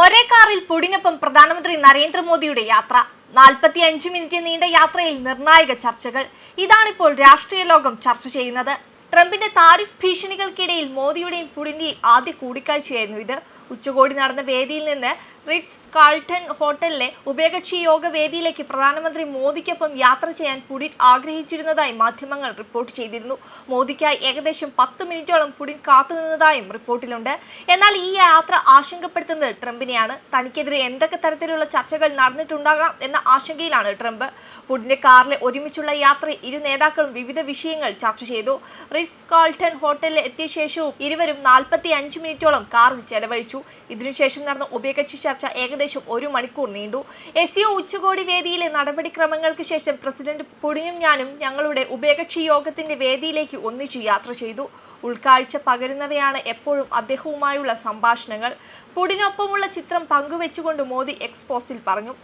ഒരേ കാറിൽ പുടിനൊപ്പം പ്രധാനമന്ത്രി നരേന്ദ്രമോദിയുടെ യാത്ര. നാൽപ്പത്തി അഞ്ച് മിനിറ്റ് നീണ്ട യാത്രയിൽ നിർണായക ചർച്ചകൾ. ഇതാണിപ്പോൾ രാഷ്ട്രീയ ലോകം ചർച്ച ചെയ്യുന്നത്. ട്രംപിന്റെ താരിഫ് ഭീഷണികൾക്കിടയിൽ മോദിയുടെയും പുടിന്റെയും ആദ്യ കൂടിക്കാഴ്ചയായിരുന്നു ഇത്. ഉച്ചകോടി നടന്ന വേദിയിൽ നിന്ന് റിറ്റ്സ് കാൾട്ടൺ ഹോട്ടലിലെ ഉഭയകക്ഷി യോഗ വേദിയിലേക്ക് പ്രധാനമന്ത്രി മോദിക്കൊപ്പം യാത്ര ചെയ്യാൻ പുടിൻ ആഗ്രഹിച്ചിരുന്നതായി മാധ്യമങ്ങൾ റിപ്പോർട്ട് ചെയ്തിരുന്നു. മോദിക്കായി ഏകദേശം പത്ത് മിനിറ്റോളം പുടിൻ കാത്തുനിന്നതായും റിപ്പോർട്ടിലുണ്ട്. എന്നാൽ ഈ യാത്ര ആശങ്കപ്പെടുത്തുന്നത് ട്രംപിനെയാണ്. തനിക്കെതിരെ എന്തൊക്കെ തരത്തിലുള്ള ചർച്ചകൾ നടന്നിട്ടുണ്ടാകാം എന്ന ആശങ്കയിലാണ് ട്രംപ്. പുടിന്റെ കാറിലെ ഒരുമിച്ചുള്ള യാത്രയിൽ ഇരു നേതാക്കളും വിവിധ വിഷയങ്ങൾ ചർച്ച ചെയ്തു. റിറ്റ്സ് കാൾട്ടൺ ഹോട്ടലിൽ എത്തിയ ശേഷവും ഇരുവരും നാൽപ്പത്തി അഞ്ച് മിനിറ്റോളം കാറിൽ ചെലവഴിച്ചു. ഇതിനുശേഷം നടന്ന ഉഭയകക്ഷി ചർച്ച ഏകദേശം ഒരു മണിക്കൂർ നീണ്ടു. എസ് യു ഉച്ചകോടി വേദിയിലെ നടപടിക്രമങ്ങൾക്ക് ശേഷം പ്രസിഡന്റ് പുടിഞ്ഞും ഞാനും ഞങ്ങളുടെ ഉഭയകക്ഷി യോഗത്തിന്റെ വേദിയിലേക്ക് ഒന്നിച്ചു യാത്ര ചെയ്തു. ഉൾക്കാഴ്ച പകരുന്നവയാണ് എപ്പോഴും അദ്ദേഹവുമായുള്ള സംഭാഷണങ്ങൾ. പുടിനൊപ്പമുള്ള ചിത്രം പങ്കുവെച്ചുകൊണ്ട് മോദി എക്സ്പോസ്റ്റിൽ പറഞ്ഞു.